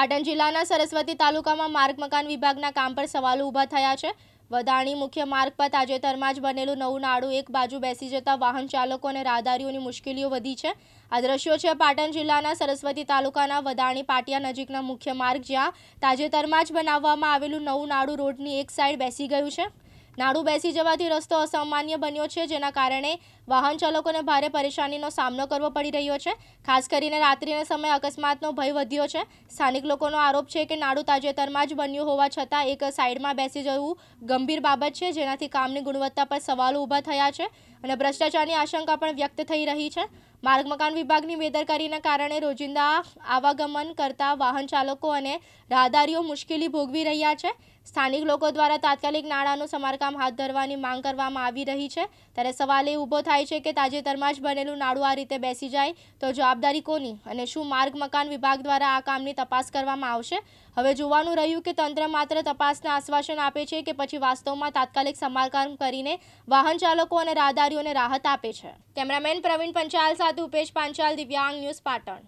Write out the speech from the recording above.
પાટણ જિલ્લાના સરસ્વતી તાલુકામાં માર્ગ મકાન વિભાગના કામ પર સવાલો ઊભા થયા છે. વદાણી મુખ્ય માર્ગ પર તાજેતરમાં જ બનેલું નવું નાડું એક બાજુ બેસી જતા વાહન ચાલકો અને રાહદારીઓની મુશ્કેલીઓ વધી છે. આ દ્રશ્યો છે પાટણ જિલ્લાના સરસ્વતી તાલુકાના વદાણી પાટિયા નજીકના મુખ્ય માર્ગ જ્યાં તાજેતરમાં જ બનાવવામાં આવેલું નવું નાડું રોડની એક સાઈડ બેસી ગયું છે. નાડું બેસી જવાથી રસ્તો અસામાન્ય બન્યો છે, જેના કારણે વાહન ચાલકોને ભારે પરેશાનીનો સામનો કરવો પડી રહ્યો છે. ખાસ કરીને રાત્રિના સમયે અકસ્માતનો ભય વધ્યો છે. સ્થાનિક લોકોનો આરોપ છે કે નાડું તાજેતરમાં જ બન્યું હોવા છતાં એક સાઈડમાં બેસી જવું ગંભીર બાબત છે, જેનાથી કામની ગુણવત્તા પર સવાલો ઊભા થયા છે અને ભ્રષ્ટાચારની આશંકા પણ વ્યક્ત થઈ રહી છે. માર્ગ મકાન વિભાગની બેદરકારીના કારણે રોજિંદા આવાગમન કરતા વાહન ચાલકો અને રાહદારીઓ મુશ્કેલી ભોગવી રહ્યા છે. સ્થાનિક લોકો દ્વારા તાત્કાલિક નાણાંનું સમારકામ હાથ ધરવાની માંગ કરવામાં આવી રહી છે. ત્યારે સવાલ એ ઊભો થાય છે કે તાજેતરમાં જ બનેલું નાડું આ રીતે બેસી જાય તો જવાબદારી કોની અને શું માર્ગ મકાન વિભાગ દ્વારા આ કામની તપાસ કરવામાં આવશે? હવે જોવાનું રહ્યું કે તંત્ર માત્ર તપાસના આશ્વાસન આપે છે કે પછી વાસ્તવમાં તાત્કાલિક સમારકામ કરીને વાહન ચાલકો અને રાહદારીઓને રાહત આપે છે. કેમેરામેન પ્રવીણ પંચાલ સાથે ઉપેશ પાંચાલ, દિવ્યાંગ ન્યૂઝ પાટણ.